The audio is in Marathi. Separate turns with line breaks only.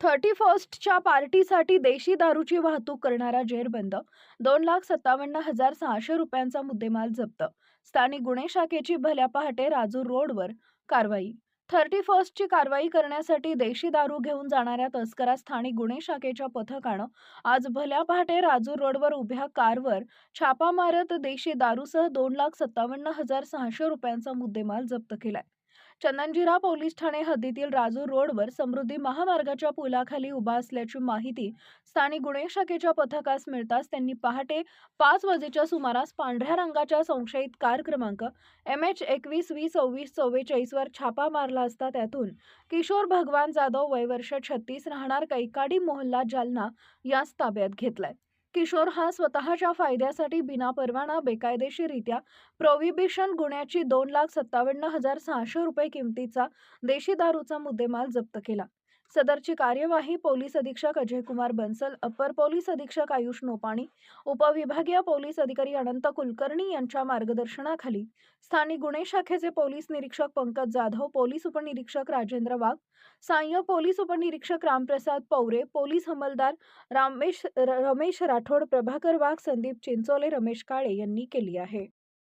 थर्टी फर्स्टच्या पार्टीसाठी देशी दारूची वाहतूक करणारा जेरबंद. दोन लाख सत्तावन्न हजार सहाशे रुपयांचा मुद्देमाल जप्त. स्थानिक गुन्हे शाखेची भल्या पहाटे राजूर रोडवर कारवाई. थर्टी फर्स्टची कारवाई करण्यासाठी देशी दारू घेऊन जाणाऱ्या तस्करा स्थानिक गुन्हे शाखेच्या पथकानं आज भल्या पहाटे राजूर रोडवर उभ्या कारवर छापा मारत देशी दारूसह दोन लाख सत्तावन्न हजार सहाशे रुपयांचा मुद्देमाल जप्त केलाय. चंदनजिरा पोलीस ठाणे हद्दीतील राजूर रोडवर समृद्धी महामार्गाच्या पुलाखाली उभा असल्याची माहिती स्थानिक गुन्हे शाखेच्या पथकास मिळताच त्यांनी पहाटे पाच वाजेच्या सुमारास पांढऱ्या रंगाच्या संशयित कार क्रमांक एम एच एकवीस वीस सव्वीस चव्वेचाळीसवर छापा मारला असता त्यातून किशोर भगवान जाधव वय वर्ष छत्तीस राहणार कैकाडी मोहल्ला जालना याच ताब्यात घेतलाय. किशोर हा स्वतःच्या फायद्यासाठी बिनापरवाना बेकायदेशीरित्या प्रोहिबिशन गुन्ह्याची दोन लाख सत्तावन्न हजार सहाशे रुपये किमतीचा देशी दारूचा मुद्देमाल जप्त केला. सदरची कार्यवाही पोलीस अधीक्षक अजयकुमार बन्सल अप्पर पोलीस अधीक्षक आयुष नोपाणी उपविभागीय पोलीस अधिकारी अनंत कुलकर्णी यांच्या मार्गदर्शनाखाली स्थानिक गुन्हे शाखेचे पोलीस निरीक्षक पंकज जाधव पोलीस उपनिरीक्षक राजेंद्र वाघ सहाय्यक पोलीस उपनिरीक्षक रामप्रसाद पौरे पोलीस हमलदार रामेश रमेश राठोड प्रभाकर वाघ संदीप चिंचोले रमेश काळे यांनी केली आहे.